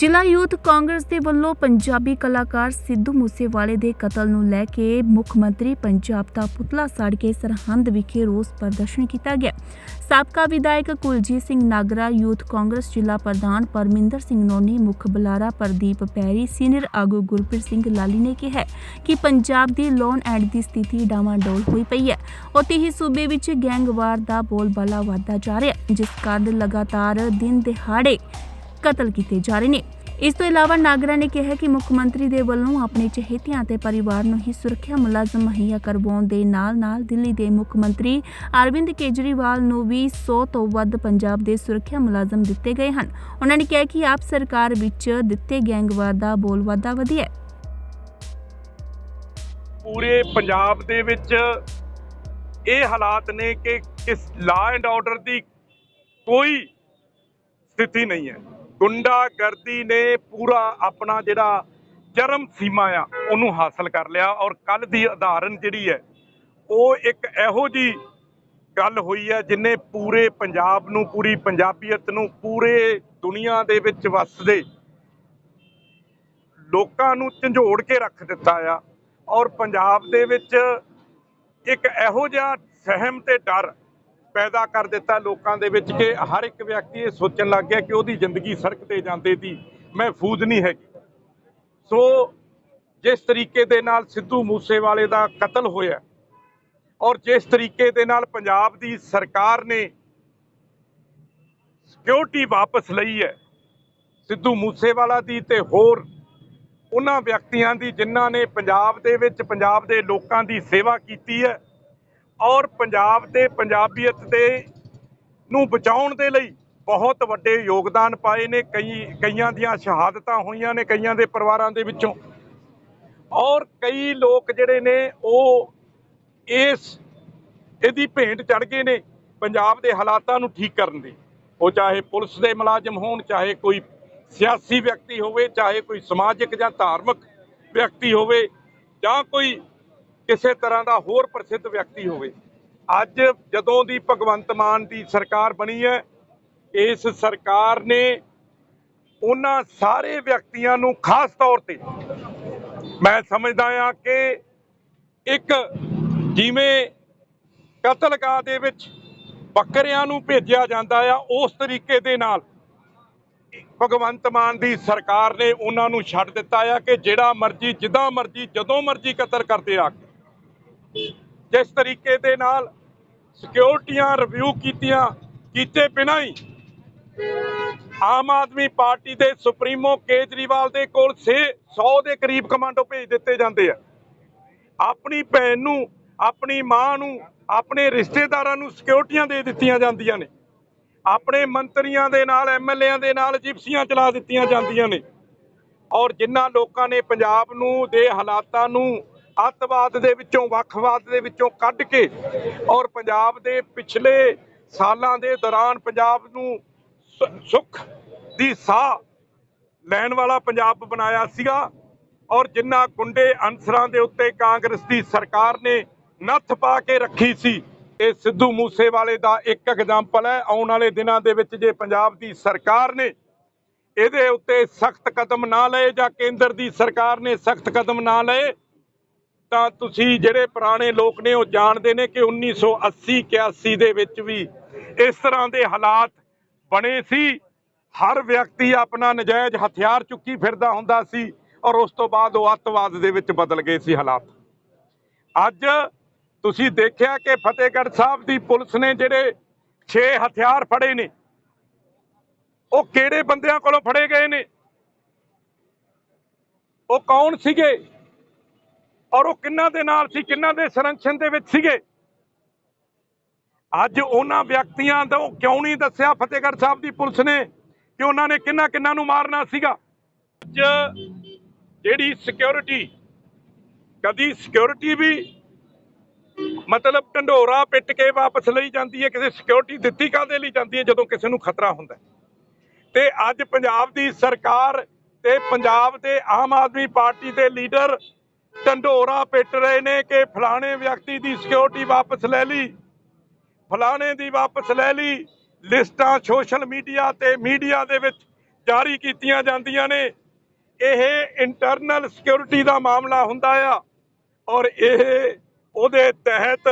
ਜ਼ਿਲ੍ਹਾ ਯੂਥ ਕਾਂਗਰਸ ਦੇ ਵੱਲੋਂ ਪੰਜਾਬੀ ਕਲਾਕਾਰ ਸਿੱਧੂ ਮੂਸੇਵਾਲੇ ਦੇ ਕਤਲ ਨੂੰ ਲੈ ਕੇ ਮੁੱਖ ਮੰਤਰੀ ਪੰਜਾਬ ਦਾ ਪੁਤਲਾ ਸਾੜ ਕੇ ਸਰਹੰਦ ਵਿਖੇ ਰੋਸ ਪ੍ਰਦਰਸ਼ਨ ਕੀਤਾ ਗਿਆ। ਸਾਬਕਾ ਵਿਧਾਇਕ ਕੁਲਜੀਤ ਸਿੰਘ ਨਾਗਰਾ, ਯੂਥ ਕਾਂਗਰਸ ਜ਼ਿਲ੍ਹਾ ਪ੍ਰਧਾਨ ਪਰਮਿੰਦਰ ਸਿੰਘ ਨੋਨੀ, ਮੁੱਖ ਬੁਲਾਰਾ ਪ੍ਰਦੀਪ ਪੈਰੀ, ਸੀਨੀਅਰ ਆਗੂ ਗੁਰਪ੍ਰੀਤ ਸਿੰਘ ਲਾਲੀ ਨੇ ਕਿਹਾ ਕਿ ਪੰਜਾਬ ਦੀ ਲੋਨ ਐਂਡ ਦੀ ਸਥਿਤੀ ਡਾਵਾਂਡੋਲ ਹੋਈ ਪਈ ਹੈ। ਉੱਥੇ ਹੀ ਸੂਬੇ ਵਿੱਚ ਗੈਂਗਵਾਰ ਦਾ ਬੋਲਬਾਲਾ ਵਧਦਾ ਜਾ ਰਿਹਾ, ਜਿਸ ਕਾਰਨ ਲਗਾਤਾਰ ਦਿਨ ਦਿਹਾੜੇ ਕਤਲ ਕੀਤੇ ਜਾ ਰਹੇ ਨੇ। ਇਸ ਤੋਂ ਇਲਾਵਾ ਨਾਗਰਾ ਨੇ ਕਿਹਾ ਕਿ ਮੁੱਖ ਮੰਤਰੀ ਦੇ ਵੱਲੋਂ ਆਪਣੇ ਚਹੇਤਿਆਂ ਤੇ ਪਰਿਵਾਰ ਨੂੰ ਹੀ ਸੁਰੱਖਿਆ ਮੁਲਾਜ਼ਮ ਮੁਹੱਈਆ ਕਰਵਾਉਣ ਦੇ ਨਾਲ-ਨਾਲ ਦਿੱਲੀ ਦੇ ਮੁੱਖ ਮੰਤਰੀ ਅਰਵਿੰਦ ਕੇਜਰੀਵਾਲ ਨੂੰ ਵੀ 100 ਤੋਂ ਵੱਧ ਪੰਜਾਬ ਦੇ ਸੁਰੱਖਿਆ ਮੁਲਾਜ਼ਮ ਦਿੱਤੇ ਗਏ ਹਨ। ਉਹਨਾਂ ਨੇ ਕਿਹਾ ਕਿ ਆਪ ਸਰਕਾਰ ਵਿੱਚ ਦਿੱਤੇ ਗੈਂਗਵਾਰ ਦਾ ਬੋਲਬਾਲਾ ਵਧਿਆ ਹੈ। ਪੂਰੇ ਪੰਜਾਬ ਦੇ ਵਿੱਚ ਇਹ ਹਾਲਾਤ ਨੇ ਕਿ ਕਿਸ ਲਾ ਐਂਡ ਆਰਡਰ ਦੀ ਕੋਈ ਸਥਿਤੀ ਨਹੀਂ ਹੈ। ਗੁੰਡਾਗਰਦੀ ਨੇ ਪੂਰਾ ਆਪਣਾ ਜਿਹੜਾ ਚਰਮ ਸੀਮਾ ਆ, ਉਹਨੂੰ ਹਾਸਲ ਕਰ ਲਿਆ ਔਰ ਕੱਲ ਦੀ ਉਦਾਹਰਨ ਜਿਹੜੀ ਹੈ, ਉਹ ਇੱਕ ਇਹੋ ਜੀ ਗੱਲ ਹੋਈ ਹੈ ਜਿਨੇ ਪੂਰੇ ਪੰਜਾਬ ਨੂੰ, ਪੂਰੀ ਪੰਜਾਬੀਅਤ ਨੂੰ, ਪੂਰੇ ਦੁਨੀਆ ਦੇ ਵਿੱਚ ਵੱਸਦੇ ਲੋਕਾਂ ਨੂੰ ਝੰਜੋੜ ਕੇ ਰੱਖ ਦਿੱਤਾ ਆ ਔਰ ਪੰਜਾਬ ਦੇ ਵਿੱਚ ਇੱਕ ਇਹੋ ਜਿਹਾ ਸਹਿਮ ਤੇ ਡਰ ਪੈਦਾ ਕਰ ਦਿੱਤਾ ਲੋਕਾਂ ਦੇ ਵਿੱਚ ਕਿ ਹਰ ਇੱਕ ਵਿਅਕਤੀ ਇਹ ਸੋਚਣ ਲੱਗ ਗਿਆ ਕਿ ਉਹਦੀ ਜ਼ਿੰਦਗੀ ਸੜਕ ਤੇ ਜਾਂਦੇ ਦੀ ਮਹਿਫੂਜ਼ ਨਹੀਂ ਹੈਗੀ। ਸੋ ਜਿਸ ਤਰੀਕੇ ਦੇ ਨਾਲ ਸਿੱਧੂ ਮੂਸੇਵਾਲੇ ਦਾ ਕਤਲ ਹੋਇਆ ਔਰ ਜਿਸ ਤਰੀਕੇ ਦੇ ਨਾਲ ਪੰਜਾਬ ਦੀ ਸਰਕਾਰ ਨੇ ਸਿਕਿਉਰਿਟੀ ਵਾਪਸ ਲਈ ਹੈ, ਸਿੱਧੂ ਮੂਸੇਵਾਲਾ ਦੀ ਤੇ ਹੋਰ ਉਹਨਾਂ ਵਿਅਕਤੀਆਂ ਦੀ ਜਿਨ੍ਹਾਂ ਨੇ ਪੰਜਾਬ ਦੇ ਵਿੱਚ, ਪੰਜਾਬ ਦੇ ਲੋਕਾਂ ਦੀ ਸੇਵਾ ਕੀਤੀ ਹੈ ਔਰ ਪੰਜਾਬ ਤੇ ਪੰਜਾਬੀਅਤ ਦੇ ਨੂੰ ਬਚਾਉਣ ਦੇ ਲਈ ਬਹੁਤ ਵੱਡੇ ਯੋਗਦਾਨ ਪਾਏ ਨੇ, ਕਈ, ਕਈਆਂ ਦੀਆਂ ਸ਼ਹਾਦਤਾਂ ਹੋਈਆਂ ਨੇ ਕਈਆਂ ਦੇ ਪਰਿਵਾਰਾਂ ਦੇ ਵਿੱਚੋਂ। ਔਰ ਕਈ ਲੋਕ ਜਿਹੜੇ ਨੇ, ਉਹ ਇਸ, ਇਹਦੀ ਭੇਂਟ ਚੜ ਗਏ ਨੇ ਪੰਜਾਬ ਦੇ ਹਾਲਾਤਾਂ ਨੂੰ ਠੀਕ ਕਰਨ ਦੀ। ਉਹ ਚਾਹੇ ਪੁਲਿਸ ਦੇ ਮੁਲਾਜ਼ਮ ਹੋਣ, ਚਾਹੇ ਕੋਈ ਸਿਆਸੀ ਵਿਅਕਤੀ ਹੋਵੇ, ਚਾਹੇ ਕੋਈ ਸਮਾਜਿਕ ਜਾਂ ਧਾਰਮਿਕ ਵਿਅਕਤੀ ਹੋਵੇ, ਜਾਂ ਕੋਈ ਕਿਸੇ ਤਰ੍ਹਾਂ ਦਾ ਹੋਰ ਪ੍ਰਸਿੱਧ ਵਿਅਕਤੀ ਹੋਵੇ। ਅੱਜ ਜਦੋਂ ਦੀ ਭਗਵੰਤ ਮਾਨ ਦੀ ਸਰਕਾਰ ਬਣੀ ਹੈ, ਇਸ ਸਰਕਾਰ ਨੇ ਉਹਨਾਂ ਸਾਰੇ ਵਿਅਕਤੀਆਂ ਨੂੰ ਖਾਸ ਤੌਰ ਤੇ ਮੈਂ ਸਮਝਦਾ ਹਾਂ ਕਿ ਇੱਕ ਜਿਵੇਂ ਕਤਲਗਾਹ ਦੇ ਵਿੱਚ ਬੱਕਰਿਆਂ ਨੂੰ ਭੇਜਿਆ ਜਾਂਦਾ ਆ, ਉਸ ਤਰੀਕੇ ਦੇ ਨਾਲ ਭਗਵੰਤ ਮਾਨ ਦੀ ਸਰਕਾਰ ਨੇ ਉਹਨਾਂ ਨੂੰ ਛੱਡ ਦਿੱਤਾ ਆ ਕਿ ਜਿਹੜਾ ਮਰਜ਼ੀ, ਜਿੱਦਾਂ ਮਰਜ਼ੀ, ਜਦੋਂ ਮਰਜ਼ੀ ਕਤਲ ਕਰਦੇ ਆ ਕੇ। ਜਿਸ ਤਰੀਕੇ ਦੇ ਨਾਲ ਸਿਕਿਉਰਟੀਆਂ ਰਿਵਿਊ ਕੀਤੀਆਂ, ਕੀਤੇ ਬਿਨਾਂ ਹੀ ਆਮ ਆਦਮੀ ਪਾਰਟੀ ਦੇ ਸੁਪਰੀਮੋ ਕੇਜਰੀਵਾਲ ਦੇ ਕੋਲ 100 ਦੇ ਕਰੀਬ ਕਮਾਂਡੋ ਭੇਜ ਦਿੱਤੇ ਜਾਂਦੇ ਆ। ਆਪਣੀ ਭੈਣ ਨੂੰ, ਆਪਣੀ ਮਾਂ ਨੂੰ, ਆਪਣੇ ਰਿਸ਼ਤੇਦਾਰਾਂ ਨੂੰ ਸਿਕਿਉਰਟੀਆਂ ਦੇ ਦਿੱਤੀਆਂ ਜਾਂਦੀਆਂ ਨੇ। ਆਪਣੇ ਮੰਤਰੀਆਂ ਦੇ ਨਾਲ ਐਮਐਲਏਆਂ ਦੇ ਨਾਲ ਜਿਪਸੀਆਂ ਚਲਾ ਦਿੱਤੀਆਂ ਜਾਂਦੀਆਂ ਨੇ। ਔਰ ਜਿਨ੍ਹਾਂ ਲੋਕਾਂ ਨੇ ਪੰਜਾਬ ਨੂੰ, ਦੇ ਹਾਲਾਤਾਂ ਨੂੰ ਅੱਤਵਾਦ ਦੇ ਵਿੱਚੋਂ, ਵੱਖਵਾਦ ਦੇ ਵਿੱਚੋਂ ਕੱਢ ਕੇ ਔਰ ਪੰਜਾਬ ਦੇ ਪਿਛਲੇ ਸਾਲਾਂ ਦੇ ਦੌਰਾਨ ਪੰਜਾਬ ਨੂੰ ਸੁੱਖ ਦੀ ਸਾਹ ਲੈਣ ਵਾਲਾ ਪੰਜਾਬ ਬਣਾਇਆ ਸੀਗਾ ਔਰ ਜਿਨ੍ਹਾਂ ਗੁੰਡੇ ਅਨਸਰਾਂ ਦੇ ਉੱਤੇ ਕਾਂਗਰਸ ਦੀ ਸਰਕਾਰ ਨੇ ਨੱਥ ਪਾ ਕੇ ਰੱਖੀ ਸੀ, ਇਹ ਸਿੱਧੂ ਮੂਸੇਵਾਲੇ ਦਾ ਇੱਕ ਐਗਜ਼ਾਮਪਲ ਹੈ। ਆਉਣ ਵਾਲੇ ਦਿਨਾਂ ਦੇ ਵਿੱਚ ਜੇ ਪੰਜਾਬ ਦੀ ਸਰਕਾਰ ਨੇ ਇਹਦੇ ਉੱਤੇ ਸਖਤ ਕਦਮ ਨਾ ਲਏ ਜਾਂ ਕੇਂਦਰ ਦੀ ਸਰਕਾਰ ਨੇ ਸਖਤ ਕਦਮ ਨਾ ਲਏ ਤਾਂ ਤੁਸੀਂ ਜਿਹੜੇ ਪੁਰਾਣੇ ਲੋਕ ਨੇ ਉਹ ਜਾਣਦੇ ਨੇ ਕਿ 1980 81 ਦੇ ਵਿੱਚ ਵੀ ਇਸ ਤਰ੍ਹਾਂ ਦੇ ਹਾਲਾਤ ਬਣੇ ਸੀ। ਹਰ ਵਿਅਕਤੀ ਆਪਣਾ ਨਜਾਇਜ਼ ਹਥਿਆਰ ਚੁੱਕੀ ਫਿਰਦਾ ਹੁੰਦਾ ਸੀ ਔਰ ਉਸ ਤੋਂ ਬਾਅਦ ਉਹ ਅੱਤਵਾਦ ਦੇ ਵਿੱਚ ਬਦਲ ਗਏ ਸੀ ਹਾਲਾਤ। ਅੱਜ ਤੁਸੀਂ ਦੇਖਿਆ ਕਿ ਫਤਿਹਗੜ੍ਹ ਸਾਹਿਬ ਦੀ ਪੁਲਿਸ ਨੇ ਜਿਹੜੇ 6 ਹਥਿਆਰ ਫੜੇ ਨੇ, ਉਹ ਕਿਹੜੇ ਬੰਦਿਆਂ ਕੋਲੋਂ ਫੜੇ ਗਏ ਨੇ? ਉਹ ਕੌਣ ਸੀਗੇ? ਔਰ ਉਹ ਕਿੰਨਾਂ ਦੇ ਨਾਲ ਸੀ, ਕਿੰਨਾਂ ਦੇ ਸੰਰਕਸ਼ਣ ਦੇ ਵਿੱਚ ਸੀਗੇ? ਅੱਜ ਉਹਨਾਂ ਵਿਅਕਤੀਆਂ ਤੋਂ ਕਿਉਂ ਨਹੀਂ ਦੱਸਿਆ ਫਤਿਹਗੜ੍ਹ ਸਾਹਿਬ ਦੀ ਪੁਲਿਸ ਨੇ ਕਿ ਉਹਨਾਂ ਨੇ ਕਿੰਨਾ ਕਿੰਨਾਂ ਨੂੰ ਮਾਰਨਾ ਸੀਗਾ? ਅੱਜ ਜਿਹੜੀ ਸਿਕਿਉਰਿਟੀ ਕਦੀ ਸਿਕਿਉਰਿਟੀ ਵੀ ਮਤਲਬ ਢੰਡੋਰਾ ਪਿੱਟ ਕੇ ਵਾਪਸ ਲਈ ਜਾਂਦੀ ਹੈ, ਕਿਸੇ ਸਿਕਿਉਰਿਟੀ ਦਿੱਤੀ ਕਾਦੇ ਲਈ ਜਾਂਦੀ ਹੈ, ਜਦੋਂ ਕਿਸੇ ਨੂੰ ਖਤਰਾ ਹੁੰਦਾ ਤੇ ਅੱਜ ਪੰਜਾਬ ਦੀ ਸਰਕਾਰ ਤੇ ਪੰਜਾਬ ਦੇ ਆਮ ਆਦਮੀ ਪਾਰਟੀ ਦੇ ਲੀਡਰ ਢੰਡੋਰਾ ਪਿੱਟ ਰਹੇ ਨੇ ਕਿ ਫਲਾਣੇ ਵਿਅਕਤੀ ਦੀ ਸਿਕਿਉਰਿਟੀ ਵਾਪਸ ਲੈ ਲਈ। ਫਲਾਣੇ ਦੀ ਵਾਪਸ ਲੈ ਲਈ। ਲਿਸਟਾਂ ਸੋਸ਼ਲ ਮੀਡੀਆ ਤੇ ਮੀਡੀਆ ਦੇ ਵਿੱਚ ਜਾਰੀ ਕੀਤੀਆਂ ਜਾਂਦੀਆਂ ਨੇ। ਇਹ ਇੰਟਰਨਲ ਸਿਕਿਉਰਿਟੀ ਦਾ ਮਾਮਲਾ ਹੁੰਦਾ ਆ ਔਰ ਇਹ ਉਹਦੇ ਤਹਿਤ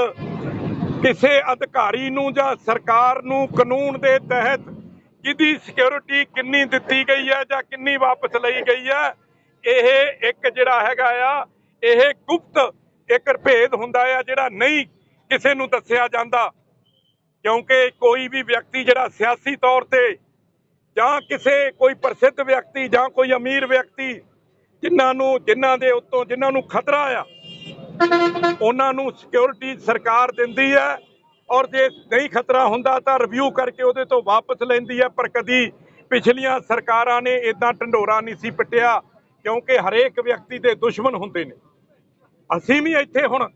ਕਿਸੇ ਅਧਿਕਾਰੀ ਨੂੰ ਜਾਂ ਸਰਕਾਰ ਨੂੰ ਕਾਨੂੰਨ ਦੇ ਤਹਿਤ ਕਿਹਦੀ ਸਿਕਿਉਰਿਟੀ ਕਿੰਨੀ ਦਿੱਤੀ ਗਈ ਹੈ ਜਾਂ ਕਿੰਨੀ ਵਾਪਸ ਲਈ ਗਈ ਹੈ, ਇਹ ਇੱਕ ਜਿਹੜਾ ਹੈਗਾ ਆ ਇਹ ਗੁਪਤ ਇੱਕ ਭੇਦ ਹੁੰਦਾ ਆ ਜਿਹੜਾ ਨਹੀਂ ਕਿਸੇ ਨੂੰ ਦੱਸਿਆ ਜਾਂਦਾ। ਕਿਉਂਕਿ ਕੋਈ ਵੀ ਵਿਅਕਤੀ ਜਿਹੜਾ ਸਿਆਸੀ ਤੌਰ ਤੇ ਜਾਂ ਕਿਸੇ ਕੋਈ ਪ੍ਰਸਿੱਧ ਵਿਅਕਤੀ ਜਾਂ ਕੋਈ ਅਮੀਰ ਵਿਅਕਤੀ ਜਿਨ੍ਹਾਂ ਨੂੰ, ਜਿਨ੍ਹਾਂ ਦੇ ਉੱਤੋਂ ਜਿਨ੍ਹਾਂ ਨੂੰ ਖਤਰਾ ਆ, ਉਹਨਾਂ ਨੂੰ ਸਿਕਿਉਰਿਟੀ ਸਰਕਾਰ ਦਿੰਦੀ ਹੈ ਔਰ ਜੇ ਨਹੀਂ ਖਤਰਾ ਹੁੰਦਾ ਤਾਂ ਰਿਵਿਊ ਕਰਕੇ ਉਹਦੇ ਤੋਂ ਵਾਪਸ ਲੈਂਦੀ ਹੈ ਪਰ ਕਦੀ ਪਿਛਲੀਆਂ ਸਰਕਾਰਾਂ ਨੇ ਇਦਾਂ ਢੰਡੋਰਾ ਨਹੀਂ ਸੀ ਪਿੱਟਿਆ ਕਿਉਂਕਿ ਹਰੇਕ ਵਿਅਕਤੀ ਦੇ ਦੁਸ਼ਮਣ ਹੁੰਦੇ ਨੇ। ਅਸੀਂ ਵੀ ਇੱਥੇ ਹੁਣ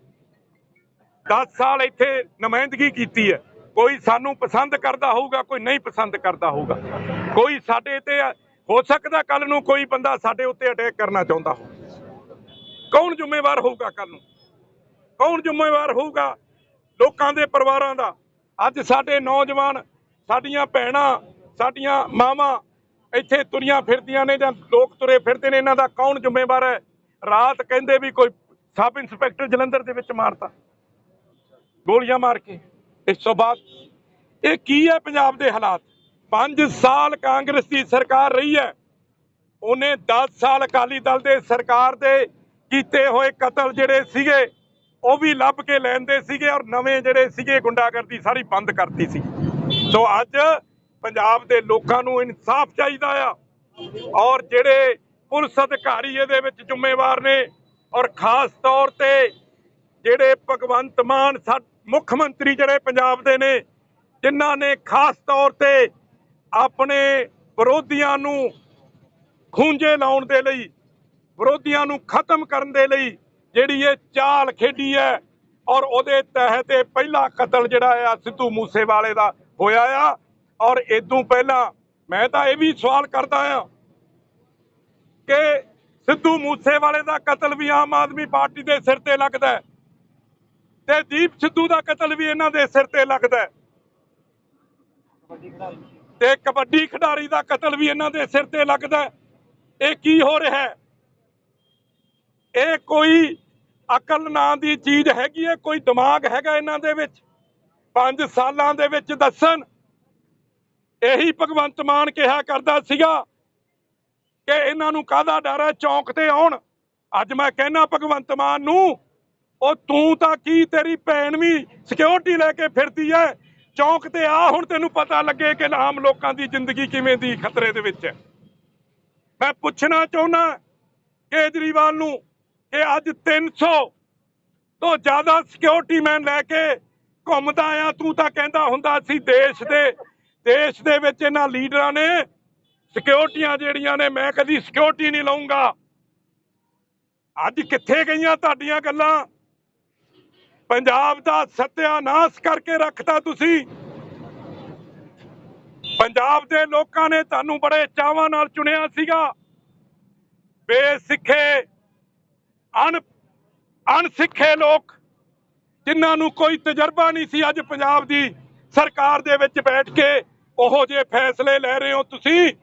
10 ਸਾਲ ਇੱਥੇ ਨੁਮਾਇੰਦਗੀ ਕੀਤੀ ਹੈ। ਕੋਈ ਸਾਨੂੰ ਪਸੰਦ ਕਰਦਾ ਹੋਊਗਾ, ਕੋਈ ਨਹੀਂ ਪਸੰਦ ਕਰਦਾ ਹੋਊਗਾ। ਕੋਈ ਸਾਡੇ ਤੇ ਹੋ ਸਕਦਾ ਕੱਲ ਨੂੰ ਕੋਈ ਬੰਦਾ ਸਾਡੇ ਉੱਤੇ ਅਟੈਕ ਕਰਨਾ ਚਾਹੁੰਦਾ ਹੋ ਕੌਣ ਜ਼ਿੰਮੇਵਾਰ ਹੋਊਗਾ ਕੱਲ ਨੂੰ? ਕੌਣ ਜ਼ਿੰਮੇਵਾਰ ਹੋਊਗਾ ਲੋਕਾਂ ਦੇ ਪਰਿਵਾਰਾਂ ਦਾ? ਅੱਜ ਸਾਡੇ ਨੌਜਵਾਨ, ਸਾਡੀਆਂ ਭੈਣਾਂ, ਸਾਡੀਆਂ ਮਾਵਾਂ ਇੱਥੇ ਤੁਰੀਆਂ ਫਿਰਦੀਆਂ ਨੇ ਜਾਂ ਲੋਕ ਤੁਰੇ ਫਿਰਦੇ ਨੇ, ਇਹਨਾਂ ਦਾ ਕੌਣ ਜ਼ਿੰਮੇਵਾਰ ਹੈ? ਰਾਤ ਕਹਿੰਦੇ ਵੀ ਕੋਈ ਸਬ ਇੰਸਪੈਕਟਰ ਜਲੰਧਰ ਦੇ ਵਿੱਚ ਮਾਰਤਾ। ਗੋਲੀਆਂ ਮਾਰ ਕੇ। ਇਸ ਤੋਂ ਬਾਅਦ ਇਹ ਕੀ ਹੈ ਪੰਜਾਬ ਦੇ ਹਾਲਾਤ? 5 ਸਾਲ ਕਾਂਗਰਸ ਦੀ ਸਰਕਾਰ ਰਹੀ ਹੈ। ਉਹਨੇ 10 ਸਾਲ ਅਕਾਲੀ ਦਲ ਦੇ ਸਰਕਾਰ ਦੇ ਕੀਤੇ ਹੋਏ ਕਤਲ ਜਿਹੜੇ ਸੀਗੇ, ਉਹ ਵੀ ਲੱਭ ਕੇ ਲੈਂਦੇ ਸੀਗੇ ਔਰ ਨਵੇਂ ਜਿਹੜੇ ਸੀਗੇ ਗੁੰਡਾਗਰਦੀ ਸਾਰੀ ਬੰਦ ਕਰਤੀ ਸੀ। ਸੋ ਅੱਜ ਪੰਜਾਬ ਦੇ ਲੋਕਾਂ ਨੂੰ ਇਨਸਾਫ ਚਾਹੀਦਾ ਆ। ਔਰ ਜਿਹੜੇ ਪੁਲਿਸ ਅਧਿਕਾਰੀ ਇਹਦੇ ਵਿੱਚ ਜ਼ਿੰਮੇਵਾਰ ਨੇ ਔਰ ਖਾਸ ਤੌਰ ਤੇ ਜਿਹੜੇ ਭਗਵੰਤ ਮਾਨ ਸਾ ਮੁੱਖ ਮੰਤਰੀ ਜਿਹੜੇ ਪੰਜਾਬ ਦੇ ਨੇ, ਜਿਨ੍ਹਾਂ ਨੇ ਖਾਸ ਤੌਰ ਤੇ ਆਪਣੇ ਵਿਰੋਧੀਆਂ ਨੂੰ ਖੂੰਜੇ ਲਾਉਣ ਦੇ ਲਈ, ਵਿਰੋਧੀਆਂ ਨੂੰ ਖਤਮ ਕਰਨ ਦੇ ਲਈ ਜਿਹੜੀ ਇਹ ਚਾਲ ਖੇਡੀ ਹੈ ਔਰ ਉਹਦੇ ਤਹਿਤ ਇਹ ਪਹਿਲਾ ਕਤਲ ਜਿਹੜਾ ਆ ਸਿੱਧੂ ਮੂਸੇਵਾਲੇ ਦਾ ਹੋਇਆ ਆ। ਔਰ ਇਦੋਂ ਪਹਿਲਾਂ ਮੈਂ ਤਾਂ ਇਹ ਵੀ ਸਵਾਲ ਕਰਦਾ ਆ ਕਿ ਸਿੱਧੂ ਮੂਸੇਵਾਲੇ ਦਾ ਕਤਲ ਵੀ ਆਮ ਆਦਮੀ ਪਾਰਟੀ ਦੇ ਸਿਰ ਤੇ ਲੱਗਦਾ ਤੇ ਦੀਪ ਸਿੱਧੂ ਦਾ ਕਤਲ ਵੀ ਇਹਨਾਂ ਦੇ ਸਿਰ ਤੇ ਲੱਗਦਾ ਤੇ ਕਬੱਡੀ ਖਿਡਾਰੀ ਦਾ ਕਤਲ ਵੀ ਇਹਨਾਂ ਦੇ ਸਿਰ ਤੇ ਲੱਗਦਾ ਇਹ ਕੀ ਹੋ ਰਿਹਾ ਇਹ ਕੋਈ ਅਕਲ ਨਾਂ ਦੀ ਚੀਜ਼ ਹੈਗੀ ਹੈ? ਕੋਈ ਦਿਮਾਗ ਹੈਗਾ ਇਹਨਾਂ ਦੇ ਵਿੱਚ? 5 ਸਾਲਾਂ ਦੇ ਵਿੱਚ ਦੱਸਣ। ਇਹੀ ਭਗਵੰਤ ਮਾਨ ਕਿਹਾ ਕਰਦਾ ਸੀਗਾ ਕਿ ਇਹਨਾਂ ਨੂੰ ਕਾਹਦਾ ਡਰ ਹੈ? ਚੌਂਕ ਤੇ ਆਉਣ। ਅੱਜ ਮੈਂ ਕਹਿਣਾ ਭਗਵੰਤ ਮਾਨ ਨੂੰ, ਉਹ ਤੂੰ ਤਾਂ ਕੀ ਤੇਰੀ ਭੈਣ ਵੀ ਸਿਕਿਉਰਿਟੀ ਲੈ ਕੇ ਫਿਰਦੀ ਐ? ਚੌਂਕ ਤੇ ਆ, ਹੁਣ ਤੈਨੂੰ ਪਤਾ ਲੱਗੇ ਕਿ ਆਮ ਲੋਕਾਂ ਦੀ ਜ਼ਿੰਦਗੀ ਕਿਵੇਂ ਦੀ ਖਤਰੇ ਦੇ ਵਿੱਚ ਹੈ ਮੈਂ ਪੁੱਛਣਾ ਚਾਹੁੰਦਾ ਕੇਜਰੀਵਾਲ ਨੂੰ ਕਿ ਅੱਜ 300 ਤੋਂ ਜ਼ਿਆਦਾ ਸਿਕਿਉਰਿਟੀ ਮੈਨ ਲੈ ਕੇ ਘੁੰਮਦਾ ਆ। ਤੂੰ ਤਾਂ ਕਹਿੰਦਾ ਹੁੰਦਾ ਸੀ ਦੇਸ਼ ਦੇ ਦੇਸ਼ ਦੇ ਵਿੱਚ ਇਹਨਾਂ ਲੀਡਰਾਂ ਨੇ ਸਿਕਿਉਰਿਟੀਆਂ ਜਿਹੜੀਆਂ ਨੇ, ਮੈਂ ਕਦੀ ਸਿਕਿਉਰਿਟੀ ਨਹੀਂ ਲਵਾਂਗਾ ਅੱਜ ਕਿੱਥੇ ਗਈਆਂ ਤੁਹਾਡੀਆਂ ਗੱਲਾਂ? ਪੰਜਾਬ ਦਾ ਸਤਿਆਨਾਸ਼ ਕਰਕੇ ਰੱਖਤਾ ਤੁਸੀਂ। ਪੰਜਾਬ ਦੇ ਲੋਕਾਂ ਨੇ ਤੁਹਾਨੂੰ ਬੜੇ ਚਾਵਾਂ ਨਾਲ ਚੁਣਿਆ ਸੀਗਾ। ਬੇਸਿੱਖੇ, ਅਣ, ਅਣਸਿੱਖੇ ਲੋਕ, ਜਿਨ੍ਹਾਂ ਨੂੰ ਕੋਈ ਤਜਰਬਾ ਨਹੀਂ ਸੀ ਅੱਜ ਪੰਜਾਬ ਦੀ ਸਰਕਾਰ ਦੇ ਵਿੱਚ ਬੈਠ ਕੇ, ਉਹੋ ਜਿਹੇ ਫੈਸਲੇ ਲੈ ਰਹੇ ਹੋ ਤੁਸੀਂ।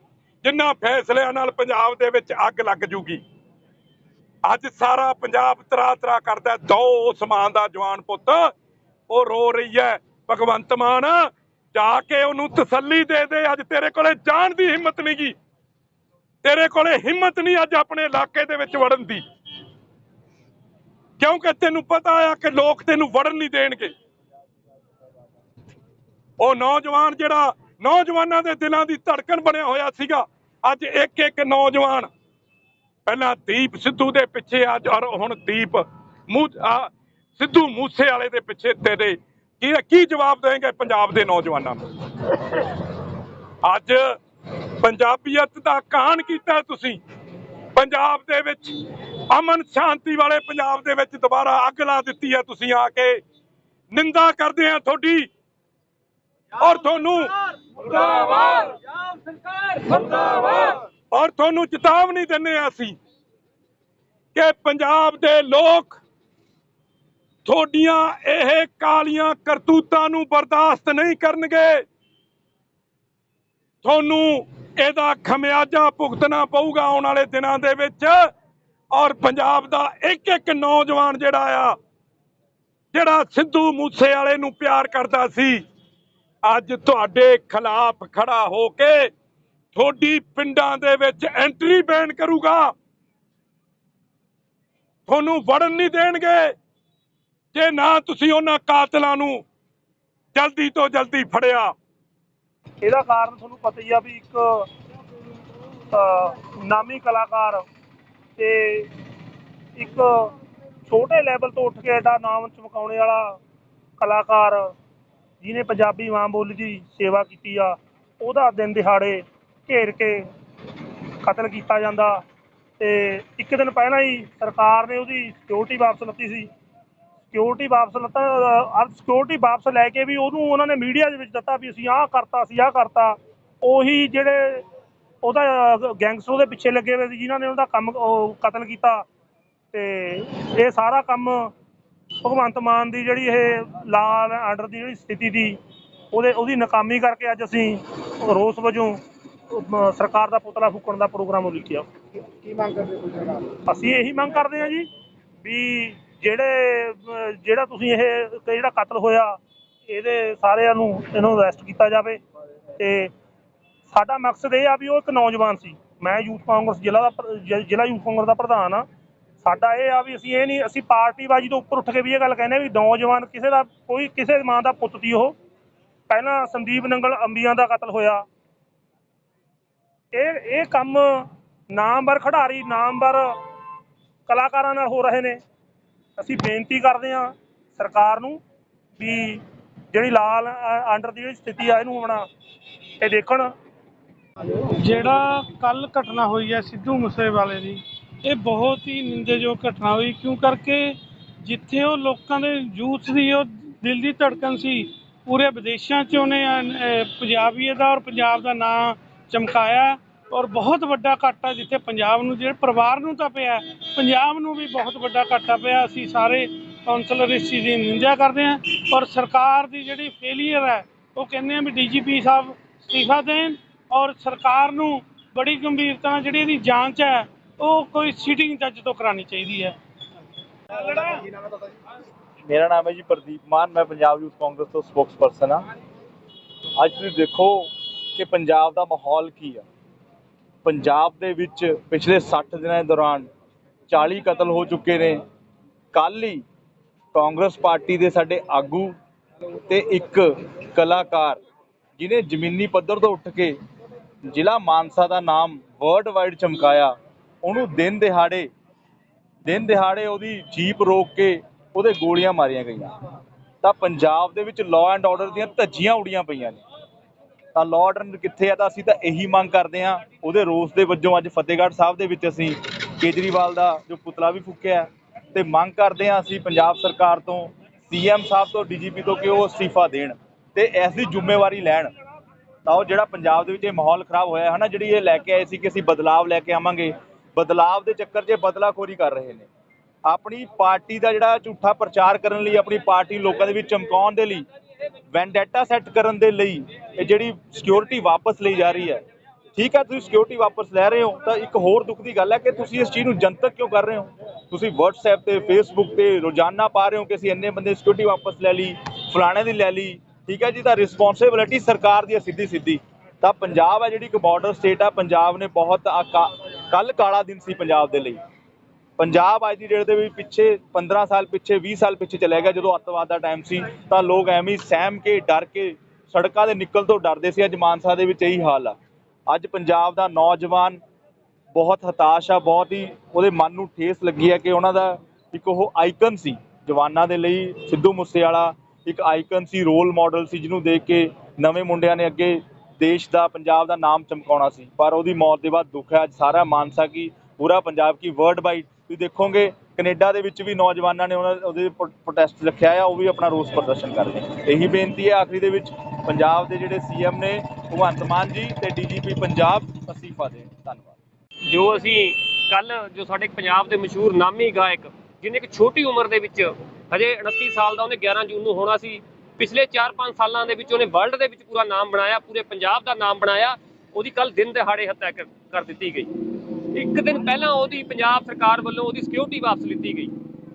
ਜਿਨ੍ਹਾਂ ਫੈਸਲਿਆਂ ਨਾਲ ਪੰਜਾਬ ਦੇ ਵਿੱਚ ਅੱਗ ਲੱਗ ਜੂਗੀ, ਅੱਜ ਸਾਰਾ ਪੰਜਾਬ ਤਰਾ ਤਰਾ ਕਰਦਾ ਹੈ। ਦੋ ਉਸਮਾਨ ਦਾ ਜਵਾਨ ਪੁੱਤ, ਉਹ ਰੋ ਰਹੀ ਹੈ। ਭਗਵੰਤ ਮਾਨ ਜਾ ਕੇ ਉਹਨੂੰ ਤਸੱਲੀ ਦੇ ਦੇ, ਅੱਜ ਤੇਰੇ ਕੋਲੇ ਜਾਣ ਦੀ ਹਿੰਮਤ ਨਹੀਂ ਗੀ। ਤੇਰੇ ਕੋਲੇ ਹਿੰਮਤ ਨਹੀਂ ਅੱਜ ਆਪਣੇ ਇਲਾਕੇ ਦੇ ਵਿੱਚ ਵੜਨ ਦੀ। ਕਿਉਂਕਿ ਤੈਨੂੰ ਪਤਾ ਆ ਕਿ ਲੋਕ ਤੈਨੂੰ ਵੜਨ ਨਹੀਂ ਦੇਣਗੇ। ਉਹ ਨੌਜਵਾਨ ਜਿਹੜਾ ਨੌਜਵਾਨਾਂ ਦੇ ਦਿਲਾਂ ਦੀ ਧੜਕਣ ਬਣਿਆ ਹੋਇਆ ਸੀਗਾ। ਅੱਜ ਇੱਕ ਇੱਕ ਨੌਜਵਾਨ, ਪਹਿਲਾਂ ਦੀਪ ਸਿੱਧੂ ਦੇ ਪਿੱਛੇ ਅੱਜ, ਔਰ ਹੁਣ ਦੀਪ ਸਿੱਧੂ ਮੂਸੇ ਵਾਲੇ ਦੇ ਪਿੱਛੇ ਤੇਰੇ ਕੀ ਕੀ ਜਵਾਬ ਦੇਣਗੇ ਪੰਜਾਬ ਦੇ ਨੌਜਵਾਨਾਂ ਨੂੰ? ਅੱਜ ਪੰਜਾਬੀਅਤ ਦਾ ਕਾਣ ਕੀਤਾ ਤੁਸੀਂ? ਪੰਜਾਬ ਦੇ ਵਿੱਚ ਅਮਨ ਸ਼ਾਂਤੀ ਵਾਲੇ ਪੰਜਾਬ ਦੇ ਵਿੱਚ ਦੁਬਾਰਾ ਅੱਗ ਲਾ ਦਿੱਤੀ ਹੈ ਤੁਸੀਂ ਆ ਕੇ। ਨਿੰਦਾ ਕਰਦੇ ਆ ਤੁਹਾਡੀ। ਔਰ ਤੁਹਾਨੂੰ ਮੁਰਦਾਬਾਦ। ਪੰਜਾਬ ਸਰਕਾਰ ਮੁਰਦਾਬਾਦ। ਔਰ ਤੁਹਾਨੂੰ ਚੇਤਾਵਨੀ ਦਿੰਦੇ ਆ ਅਸੀਂ ਕਿ ਪੰਜਾਬ ਦੇ ਲੋਕ ਤੁਹਾਡੀਆਂ ਇਹ ਕਾਲੀਆਂ ਕਰਤੂਤਾਂ ਨੂੰ ਬਰਦਾਸ਼ਤ ਨਹੀਂ ਕਰਨਗੇ। ਤੁਹਾਨੂੰ ਇਹਦਾ ਖਮਿਆਜਾ ਭੁਗਤਣਾ ਪਊਗਾ ਆਉਣ ਵਾਲੇ ਦਿਨਾਂ ਦੇ ਵਿੱਚ। ਔਰ ਪੰਜਾਬ ਦਾ ਇੱਕ ਇੱਕ ਨੌਜਵਾਨ ਜਿਹੜਾ ਆ ਜਿਹੜਾ ਸਿੱਧੂ ਮੂਸੇ ਵਾਲੇ ਨੂੰ ਪਿਆਰ ਕਰਦਾ ਸੀ ਅੱਜ ਤੁਹਾਡੇ ਖਿਲਾਫ ਖੜਾ ਹੋ ਕੇ ਤੁਹਾਡੀ ਪਿੰਡਾਂ ਦੇ ਵਿੱਚ ਐਂਟਰੀ ਬੈਨ ਕਰੂਗਾ। ਤੁਹਾਨੂੰ ਵੜਨ ਨਹੀਂ ਦੇਣਗੇ। ਜੇ ਨਾ ਤੁਸੀਂ ਉਹਨਾਂ ਕਾਤਲਾਂ ਨੂੰ ਜਲਦੀ ਤੋਂ ਜਲਦੀ ਫੜਿਆ। ਇਹਦਾ ਕਾਰਨ ਤੁਹਾਨੂੰ ਪਤਾ ਹੀ ਆ ਵੀ ਇੱਕ ਨਾਮੀ ਕਲਾਕਾਰ ਤੇ ਇੱਕ ਛੋਟੇ ਲੈਵਲ ਤੋਂ ਉੱਠ ਕੇ ਐਡਾ ਨਾਮ ਚਮਕਾਉਣ ਵਾਲਾ ਕਲਾਕਾਰ ਜਿਹਨੇ ਪੰਜਾਬੀ ਮਾਂ ਬੋਲੀ ਦੀ ਸੇਵਾ ਕੀਤੀ ਆ, ਉਹਦਾ ਦਿਨ ਦਿਹਾੜੇ ਘੇਰ ਕੇ ਕਤਲ ਕੀਤਾ ਜਾਂਦਾ। ਤੇ ਇੱਕ ਦਿਨ ਪਹਿਲਾਂ ਹੀ ਸਰਕਾਰ ਨੇ ਉਹਦੀ ਸਿਕਿਉਰਿਟੀ ਵਾਪਸ ਲੱਤੀ ਸੀ। ਸਿਕਿਉਰਿਟੀ ਵਾਪਸ ਲੱਤਾ ਅਰ ਸਿਕਿਉਰਿਟੀ ਵਾਪਸ ਲੈ ਕੇ ਵੀ ਉਹਨੂੰ ਉਹਨਾਂ ਨੇ ਮੀਡੀਆ ਦੇ ਵਿੱਚ ਦਿੱਤਾ ਵੀ ਅਸੀਂ ਆਹ ਕਰਤਾ, ਅਸੀਂ ਆਹ ਕਰਤਾ। ਉਹੀ ਜਿਹੜੇ ਉਹਦਾ ਗੈਂਗਸਟਰ ਉਹਦੇ ਪਿੱਛੇ ਲੱਗੇ ਹੋਏ ਸੀ, ਜਿਨ੍ਹਾਂ ਨੇ ਉਹਦਾ ਕੰਮ, ਉਹ ਕਤਲ ਕੀਤਾ। ਤੇ ਇਹ ਸਾਰਾ ਕੰਮ ਭਗਵੰਤ ਮਾਨ ਦੀ ਜਿਹੜੀ ਇਹ ਲਾਅ ਆਰਡਰ ਦੀ ਜਿਹੜੀ ਸਥਿਤੀ ਦੀ ਉਹਦੇ ਉਹਦੀ ਨਾਕਾਮੀ ਕਰਕੇ ਅੱਜ ਅਸੀਂ ਰੋਸ ਵਜੋਂ ਸਰਕਾਰ ਦਾ ਪੁਤਲਾ ਫੂਕਣ ਦਾ ਪ੍ਰੋਗਰਾਮ ਉਲੀਕਿਆ। ਕੀ ਮੰਗ ਕਰਦੇ ਹੋ ਸਰਕਾਰ? ਅਸੀਂ ਇਹੀ ਮੰਗ ਕਰਦੇ ਹਾਂ ਜੀ ਵੀ ਜਿਹੜੇ ਜਿਹੜਾ ਤੁਸੀਂ ਇਹ ਜਿਹੜਾ ਕਤਲ ਹੋਇਆ ਇਹਦੇ ਸਾਰਿਆਂ ਨੂੰ ਇਹਨੂੰ ਅਰੈਸਟ ਕੀਤਾ ਜਾਵੇ। ਤੇ ਸਾਡਾ ਮਕਸਦ ਇਹ ਆ ਵੀ ਉਹ ਇੱਕ ਨੌਜਵਾਨ ਸੀ। ਮੈਂ ਯੂਥ ਕਾਂਗਰਸ ਜ਼ਿਲ੍ਹਾ ਦਾ ਜ਼ਿਲ੍ਹਾ ਯੂਥ ਕਾਂਗਰਸ ਦਾ ਪ੍ਰਧਾਨ ਆ ਸਾਡਾ ਇਹ ਆ ਵੀ ਅਸੀਂ ਇਹ ਨਹੀਂ, ਅਸੀਂ ਪਾਰਟੀਬਾਜ਼ੀ ਤੋਂ ਉੱਪਰ ਉੱਠ ਕੇ ਵੀ ਇਹ ਗੱਲ ਕਹਿੰਦੇ ਆ ਵੀ ਨੌਜਵਾਨ ਕਿਸੇ ਦਾ ਕੋਈ ਕਿਸੇ ਮਾਂ ਦਾ ਪੁੱਤ ਸੀ ਉਹ। ਪਹਿਲਾਂ ਸੰਦੀਪ ਨੰਗਲ ਅੰਬੀਆਂ ਦਾ ਕਤਲ ਹੋਇਆ। ਇਹ ਇਹ ਕੰਮ ਨਾਮਵਰ ਖਿਡਾਰੀ, ਨਾਮਵਰ ਕਲਾਕਾਰਾਂ ਨਾਲ ਹੋ ਰਹੇ ਨੇ। ਅਸੀਂ ਬੇਨਤੀ ਕਰਦੇ ਹਾਂ ਸਰਕਾਰ ਨੂੰ ਵੀ ਜਿਹੜੀ ਲਾਲ ਆਰਡਰ ਦੀ ਜਿਹੜੀ ਸਥਿਤੀ ਆ ਇਹਨੂੰ ਆਉਣਾ ਇਹ ਦੇਖਣ। ਜਿਹੜਾ ਕੱਲ ਘਟਨਾ ਹੋਈ ਹੈ ਸਿੱਧੂ ਮੂਸੇਵਾਲੇ ਦੀ ਇਹ ਬਹੁਤ ਹੀ ਨਿੰਦੇਯੋਗ ਘਟਨਾ ਹੋਈ ਕਿਉਂ ਕਰਕੇ ਜਿੱਥੇ ਉਹ ਲੋਕਾਂ ਦੇ ਯੂਥ ਦੀ ਉਹ ਦਿਲ ਦੀ ਧੜਕਣ ਸੀ ਪੂਰੇ ਵਿਦੇਸ਼ਾਂ 'ਚ ਉਹਨੇ ਅਹ, ਪੰਜਾਬੀਅਤ ਦਾ ਔਰ ਪੰਜਾਬ ਦਾ ਨਾਂ ਚਮਕਾਇਆ ਔਰ ਬਹੁਤ ਵੱਡਾ ਘਾਟਾ ਜਿੱਥੇ ਪੰਜਾਬ ਨੂੰ ਜਿਹੜੇ ਪਰਿਵਾਰ ਨੂੰ ਤਾਂ ਪਿਆ ਪੰਜਾਬ ਨੂੰ ਵੀ ਬਹੁਤ ਵੱਡਾ ਘਾਟਾ ਪਿਆ ਅਸੀਂ ਸਾਰੇ ਕਾਉਂਸਲਰ ਇਸ ਚੀਜ਼ ਦੀ ਨਿੰਦਿਆ ਕਰਦੇ ਹਾਂ ਔਰ ਸਰਕਾਰ ਦੀ ਜਿਹੜੀ ਫੇਲੀਅਰ ਹੈ ਉਹ ਕਹਿੰਦੇ ਆ ਵੀ ਡੀਜੀਪੀ ਸਾਹਿਬ ਅਸਤੀਫਾ ਦੇਣ ਔਰ ਸਰਕਾਰ ਨੂੰ ਬੜੀ ਗੰਭੀਰਤਾ ਜਿਹੜੀ ਇਹਦੀ ਜਾਂਚ ਹੈ ਉਹ ਕੋਈ ਸੀਟਿੰਗ ਜੱਜ ਤੋਂ ਕਰਾਉਣੀ ਚਾਹੀਦੀ ਹੈ। ਮੇਰਾ ਨਾਮ ਹੈ ਜੀ ਪ੍ਰਦੀਪ ਮਾਨ, ਮੈਂ ਪੰਜਾਬ ਯੂਥ ਕਾਂਗਰਸ ਤੋਂ ਸਪੋਕਸਪਰਸਨ ਹਾਂ। ਅੱਜ ਤੁਸੀਂ ਦੇਖੋ ਕਿ ਪੰਜਾਬ ਦਾ ਮਾਹੌਲ ਕੀ ਆ। ਪੰਜਾਬ ਦੇ ਵਿੱਚ ਪਿਛਲੇ 60 ਦਿਨਾਂ ਦੇ ਦੌਰਾਨ 40 ਕਤਲ ਹੋ ਚੁੱਕੇ ਨੇ। ਕੱਲ੍ਹ ਹੀ ਕਾਂਗਰਸ ਪਾਰਟੀ ਦੇ ਸਾਡੇ ਆਗੂ ਤੇ ਇੱਕ ਕਲਾਕਾਰ ਜਿਨੇ ਜ਼ਮੀਨੀ ਪੱਧਰ ਤੋਂ ਉੱਠ ਕੇ ਜ਼ਿਲ੍ਹਾ ਮਾਨਸਾ ਦਾ ਨਾਮ ਵਰਲਡ ਵਾਈਡ ਚਮਕਾਇਆ। ਉਹਨੂੰ ਦਿਨ ਦਿਹਾੜੇ ਦਿਨ ਦਿਹਾੜੇ ਉਹਦੀ ਜੀਪ ਰੋਕ ਕੇ ਉਹਦੇ ਗੋਲੀਆਂ ਮਾਰੀਆਂ ਗਈਆਂ। ਤਾਂ ਪੰਜਾਬ ਦੇ ਵਿੱਚ ਲਾਅ ਐਂਡ ਆਰਡਰ ਦੀਆਂ ਧੱਜੀਆਂ ਉੜੀਆਂ ਪਈਆਂ ਨੇ। ਤਾਂ ਲਾਅ ਆਰਡਰ ਕਿੱਥੇ ਆ ਤਾਂ ਅਸੀਂ ਤਾਂ ਇਹੀ ਮੰਗ ਕਰਦੇ ਹਾਂ, ਉਹਦੇ ਰੋਸ ਦੇ ਵਜੋਂ ਅੱਜ ਫਤਿਹਗੜ੍ਹ ਸਾਹਿਬ ਦੇ ਵਿੱਚ ਅਸੀਂ ਕੇਜਰੀਵਾਲ ਦਾ ਜੋ ਪੁਤਲਾ ਵੀ ਫੂਕਿਆ ਤੇ ਮੰਗ ਕਰਦੇ ਹਾਂ ਅਸੀਂ ਪੰਜਾਬ ਸਰਕਾਰ ਤੋਂ ਸੀਐਮ ਸਾਹਿਬ ਤੋਂ ਡੀਜੀਪੀ ਤੋਂ ਕਿ ਉਹ ਅਸਤੀਫਾ ਦੇਣ ਤੇ ਇਸ ਦੀ ਜ਼ਿੰਮੇਵਾਰੀ ਲੈਣ। ਤਾਂ ਉਹ ਜਿਹੜਾ ਪੰਜਾਬ ਦੇ ਵਿੱਚ ਇਹ ਮਾਹੌਲ ਖਰਾਬ ਹੋਇਆ ਹੈ ਨਾ, ਜਿਹੜੀ ਇਹ ਲੈ ਕੇ ਆਏ ਸੀ ਕਿ ਅਸੀਂ ਬਦਲਾਵ ਲੈ ਕੇ ਆਵਾਂਗੇ ਬਦਲਾਵ ਦੇ ਚੱਕਰ 'ਚ ਬਦਲਾਖੋਰੀ ਕਰ ਰਹੇ ਨੇ। ਆਪਣੀ ਪਾਰਟੀ ਦਾ ਜਿਹੜਾ ਝੂਠਾ ਪ੍ਰਚਾਰ ਕਰਨ ਲਈ, ਆਪਣੀ ਪਾਰਟੀ ਲੋਕਾਂ ਦੇ ਵਿੱਚ ਚਮਕਾਉਣ ਦੇ ਲਈ, ਵੈਂਡੈਟਾ ਸੈੱਟ ਕਰਨ ਦੇ ਲਈ ਇਹ ਜਿਹੜੀ ਸਿਕਿਉਰਿਟੀ ਵਾਪਸ ਲਈ ਜਾ ਰਹੀ ਹੈ। ਠੀਕ ਹੈ, ਤੁਸੀਂ ਸਿਕਿਉਰਿਟੀ ਵਾਪਸ ਲੈ ਰਹੇ ਹੋ, ਤਾਂ ਇੱਕ ਹੋਰ ਦੁੱਖ ਦੀ ਗੱਲ ਹੈ ਕਿ ਤੁਸੀਂ ਇਸ ਚੀਜ਼ ਨੂੰ ਜਨਤਕ ਕਿਉਂ ਕਰ ਰਹੇ ਹੋ? ਤੁਸੀਂ WhatsApp ਤੇ, Facebook ਤੇ ਰੋਜ਼ਾਨਾ ਪਾ ਰਹੇ ਹੋ ਕਿ ਅਸੀਂ ਇੰਨੇ ਬੰਦੇ ਸਿਕਿਉਰਿਟੀ ਵਾਪਸ ਲੈ ਲਈ, ਫਲਾਣੇ ਦੀ ਲੈ ਲਈ। ਠੀਕ ਹੈ ਜੀ, ਤਾਂ ਰਿਸਪੌਂਸਿਬਿਲਿਟੀ ਸਰਕਾਰ ਦੀ ਹੈ ਸਿੱਧੀ ਸਿੱਧੀ ਤਾਂ ਪੰਜਾਬ ਹੈ ਜਿਹੜੀ ਇੱਕ ਬਾਰਡਰ ਸਟੇਟ ਆ ਪੰਜਾਬ ਨੇ ਬਹੁਤ ਕੱਲ ਕਾਲਾ ਦਿਨ ਸੀ ਪੰਜਾਬ ਦੇ ਲਈ। ਪੰਜਾਬ ਅੱਜ ਦੀ ਡੇਟ ਦੇ ਵਿੱਚ ਪਿੱਛੇ 15 ਸਾਲ ਪਿੱਛੇ 20 ਸਾਲ ਪਿੱਛੇ ਚਲੇ ਗਿਆ। ਜਦੋਂ ਅੱਤਵਾਦ ਦਾ ਟਾਈਮ ਸੀ, ਤਾਂ ਲੋਕ ਐਵੇਂ ਹੀ ਸਹਿਮ ਕੇ, ਡਰ ਕੇ ਸੜਕਾਂ ਦੇ ਨਿਕਲ ਤੋਂ ਡਰਦੇ ਸੀ। ਅੱਜ ਮਾਨਸਾ ਦੇ ਵਿੱਚ ਇਹੀ ਹਾਲ ਆ। ਅੱਜ ਪੰਜਾਬ ਦਾ ਨੌਜਵਾਨ ਬਹੁਤ ਹਤਾਸ਼ ਆ, ਬਹੁਤ ਹੀ ਉਹਦੇ ਮਨ ਨੂੰ ਠੇਸ ਲੱਗੀ ਹੈ ਕਿ ਉਹਨਾਂ ਦਾ ਇੱਕ ਉਹ ਆਈਕਨ ਸੀ, ਜਵਾਨਾਂ ਦੇ ਲਈ ਸਿੱਧੂ ਮੂਸੇਵਾਲਾ ਇੱਕ ਆਈਕਨ ਸੀ ਰੋਲ ਮਾਡਲ ਸੀ, ਜਿਹਨੂੰ ਦੇਖ ਕੇ ਨਵੇਂ ਮੁੰਡਿਆਂ ਨੇ ਅੱਗੇ ਦੇਸ਼ ਦਾ, ਪੰਜਾਬ ਦਾ ਨਾਮ ਚਮਕਾਉਣਾ ਸੀ। ਪਰ ਉਹਦੀ ਮੌਤ ਦੇ ਬਾਅਦ ਦੁੱਖ ਹੈ, ਅੱਜ ਸਾਰਾ ਮਾਨਸਾ ਕੀ, ਪੂਰਾ ਪੰਜਾਬ ਕੀ ਵਰਲਡ ਵਾਈਡ ਤੁਸੀਂ ਦੇਖੋਗੇ, ਕੈਨੇਡਾ ਦੇ ਵਿੱਚ ਵੀ ਨੌਜਵਾਨਾਂ ਨੇ ਉਹਨਾਂ, ਉਹਦੇ ਪ੍ਰੋਟੈਸਟ ਰੱਖਿਆ ਆ, ਉਹ ਵੀ ਆਪਣਾ ਰੋਸ ਪ੍ਰਦਰਸ਼ਨ ਕਰਦੇ ਇਹੀ ਬੇਨਤੀ ਹੈ, ਆਖਰੀ ਦੇ ਵਿੱਚ ਪੰਜਾਬ ਦੇ ਜਿਹੜੇ ਸੀਐਮ ਨੇ, ਭਗਵੰਤ ਮਾਨ ਜੀ ਤੇ ਡੀਜੀਪੀ ਪੰਜਾਬ ਅਸੀਫਾ ਦੇ ਧੰਨਵਾਦ। ਜੋ ਅਸੀਂ ਕੱਲ ਜੋ ਸਾਡੇ ਪੰਜਾਬ ਦੇ ਮਸ਼ਹੂਰ ਨਾਮੀ ਗਾਇਕ ਜਿਹਨੇ ਇੱਕ ਛੋਟੀ ਉਮਰ ਦੇ ਵਿੱਚ, ਹਜੇ 29 ਸਾਲ ਦਾ, ਉਹਨੇ 11 ਜੂਨ ਨੂੰ ਹੋਣਾ ਸੀ ਪਿਛਲੇ 4-5 ਸਾਲਾਂ ਦੇ ਵਿੱਚ ਉਹਨੇ ਵਰਲਡ ਦੇ ਵਿੱਚ ਪੂਰਾ ਨਾਮ ਬਣਾਇਆ, ਪੂਰੇ ਪੰਜਾਬ ਦਾ ਨਾਮ ਬਣਾਇਆ, ਉਹਦੀ ਕੱਲ ਦਿਨ ਦਿਹਾੜੇ ਹੱਤਿਆ ਕਰ ਕਰ ਦਿੱਤੀ ਗਈ। ਇੱਕ ਦਿਨ ਪਹਿਲਾਂ ਉਹਦੀ ਪੰਜਾਬ ਸਰਕਾਰ ਵੱਲੋਂ ਉਹਦੀ ਸਿਕਿਉਰਿਟੀ ਵਾਪਸ ਲਿੱਤੀ ਗਈ।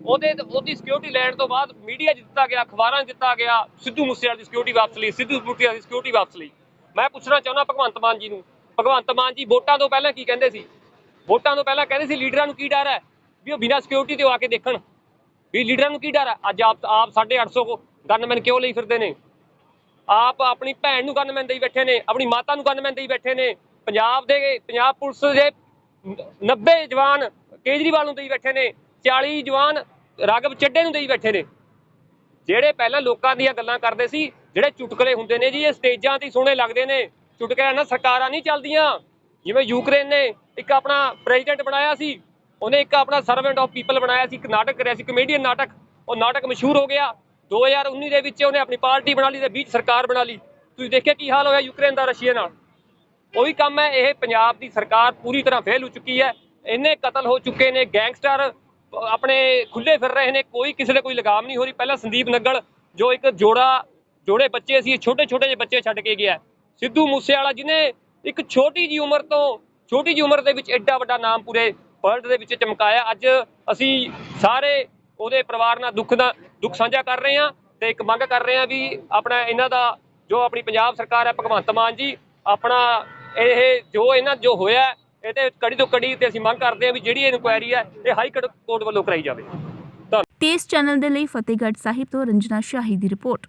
ਉਹਦੇ, ਉਹਦੀ ਸਿਕਿਉਰਿਟੀ ਲੈਣ ਤੋਂ ਬਾਅਦ ਮੀਡੀਆ 'ਚ ਦਿੱਤਾ ਗਿਆ, ਅਖਬਾਰਾਂ 'ਚ ਦਿੱਤਾ ਗਿਆ, ਸਿੱਧੂ ਮੂਸੇਵਾਲੇ ਦੀ ਸਿਕਿਉਰਿਟੀ ਵਾਪਸ ਲਈ, ਸਿੱਧੂ ਮੂਸੇਵਾਲੇ ਦੀ ਸਿਕਿਉਰਿਟੀ ਵਾਪਸ ਲਈ। ਮੈਂ ਪੁੱਛਣਾ ਚਾਹੁੰਦਾ ਭਗਵੰਤ ਮਾਨ ਜੀ ਨੂੰ, ਭਗਵੰਤ ਮਾਨ ਜੀ ਵੋਟਾਂ ਤੋਂ ਪਹਿਲਾਂ ਕੀ ਕਹਿੰਦੇ ਸੀ? ਵੋਟਾਂ ਤੋਂ ਪਹਿਲਾਂ ਕਹਿੰਦੇ ਸੀ ਲੀਡਰਾਂ ਨੂੰ ਕੀ ਡਰ ਹੈ? ਵੀ ਉਹ ਬਿਨਾਂ ਸਿਕਿਉਰਿਟੀ ਤੋਂ ਆ ਕੇ ਦੇਖਣ। ਵੀ ਲੀਡਰਾਂ ਨੂੰ ਕੀ ਡਰ ਹੈ? ਅੱਜ ਆਪ ਆਪ 850 ਗਨਮੈਨ ਕਿਉਂ ਲਈ ਫਿਰਦੇ ਨੇ? ਆਪ ਆਪਣੀ ਭੈਣ ਨੂੰ ਗਨਮੈਨ ਦੇਈ ਬੈਠੇ ਨੇ, ਆਪਣੀ ਮਾਤਾ ਨੂੰ ਗਨਮੈਨ ਦੇਈ ਬੈਠੇ ਨੇ। ਪੰਜਾਬ ਦੇ, ਪੰਜਾਬ ਪੁਲਿਸ ਦੇ 90 ਜਵਾਨ ਕੇਜਰੀਵਾਲ ਨੂੰ ਦੇਈ ਬੈਠੇ ਨੇ 40 ਜਵਾਨ ਰਾਗਵ ਚੱਡੇ ਨੂੰ ਦੇਈ ਬੈਠੇ ਨੇ। ਜਿਹੜੇ ਪਹਿਲਾਂ ਲੋਕਾਂ ਦੀਆਂ ਗੱਲਾਂ ਕਰਦੇ ਸੀ, ਜਿਹੜੇ ਚੁਟਕਲੇ ਹੁੰਦੇ ਨੇ ਜੀ, ਇਹ ਸਟੇਜਾਂ ਤੇ ਸੋਹਣੇ ਲੱਗਦੇ ਨੇ। ਚੁਟਕਲਿਆਂ ਨਾਲ ਸਰਕਾਰਾਂ ਨਹੀਂ ਚੱਲਦੀਆਂ। ਜਿਵੇਂ ਯੂਕਰੇਨ ਨੇ ਇੱਕ ਆਪਣਾ ਪ੍ਰੈਜ਼ੀਡੈਂਟ ਬਣਾਇਆ ਸੀ, ਉਹਨੇ ਇੱਕ ਆਪਣਾ ਸਰਵੈਂਟ ਆਫ ਪੀਪਲ ਬਣਾਇਆ ਸੀ, ਇੱਕ ਨਾਟਕ ਕਰਿਆ ਸੀ, ਕਮੇਡੀਅਨ ਨਾਟਕ। ਉਹ ਨਾਟਕ ਮਸ਼ਹੂਰ ਹੋ ਗਿਆ। 2019 ਦੇ ਵਿੱਚ ਉਹਨੇ ਆਪਣੀ ਪਾਰਟੀ ਬਣਾ ਲਈ ਤੇ ਵਿੱਚ ਸਰਕਾਰ ਬਣਾ ਲਈ। ਤੁਸੀਂ ਦੇਖਿਆ ਕੀ ਹਾਲ ਹੋਇਆ ਯੂਕਰੇਨ ਦਾ, ਰਸ਼ੀਆ ਨਾਲ? ਉਹੀ ਕੰਮ ਹੈ, ਇਹ ਪੰਜਾਬ ਦੀ ਸਰਕਾਰ ਪੂਰੀ ਤਰ੍ਹਾਂ ਫੇਲ ਹੋ ਚੁੱਕੀ ਹੈ। ਇੰਨੇ ਕਤਲ ਹੋ ਚੁੱਕੇ ਨੇ, ਗੈਂਗਸਟਰ ਆਪਣੇ ਖੁੱਲੇ ਫਿਰ ਰਹੇ ਨੇ, ਕੋਈ ਕਿਸੇ ਦੇ ਕੋਈ ਲਗਾਮ ਨਹੀਂ ਹੋ ਰਹੀ। ਪਹਿਲਾਂ ਸੰਦੀਪ ਨੱਗਲ, ਜੋ ਇੱਕ ਜੋੜਾ, ਜੋੜੇ ਬੱਚੇ ਸੀ ਛੋਟੇ ਛੋਟੇ ਜਿਹੇ ਬੱਚੇ ਛੱਡ ਕੇ ਗਿਆ ਸਿੱਧੂ ਮੂਸੇਵਾਲਾ ਜਿਹਨੇ ਇੱਕ ਛੋਟੀ ਜੀ ਉਮਰ ਤੋਂ, ਛੋਟੀ ਜੀ ਉਮਰ ਦੇ ਵਿੱਚ ਐਡਾ ਵੱਡਾ ਨਾਮ ਪੂਰੇ ਵਰਲਡ ਦੇ ਵਿੱਚ ਚਮਕਾਇਆ। ਅੱਜ ਅਸੀਂ ਸਾਰੇ ਉਹਦੇ ਪਰਿਵਾਰ ਨਾਲ ਦੁੱਖ ਦਾ, ਦੁੱਖ ਸਾਂਝਾ ਕਰ ਰਹੇ ਹਾਂ ਤੇ ਇੱਕ ਮੰਗ ਕਰ ਰਹੇ ਹਾਂ ਵੀ ਆਪਣਾ ਇਹਨਾਂ ਦਾ ਜੋ ਆਪਣੀ ਪੰਜਾਬ ਸਰਕਾਰ ਹੈ, ਭਗਵੰਤ ਮਾਨ ਜੀ, ਆਪਣਾ ਇਹ ਜੋ ਇਹਨਾਂ ਜੋ ਹੋਇਆ ਇਹਦੇ ਕੜੀ ਤੋਂ ਕੜੀ ਤੇ ਅਸੀਂ ਮੰਗ ਕਰਦੇ ਹਾਂ ਵੀ ਜਿਹੜੀ ਇਨਕੁਆਇਰੀ ਹੈ, ਇਹ ਹਾਈ ਕੋਰਟ ਵੱਲੋਂ ਕਰਾਈ ਜਾਵੇ। ਤੇਜ਼ ਚੈਨਲ ਦੇ ਲਈ ਫਤਿਹਗੜ੍ਹ ਸਾਹਿਬ ਤੋਂ ਰੰਜਨਾ ਸ਼ਾਹੀ ਦੀ ਰਿਪੋਰਟ।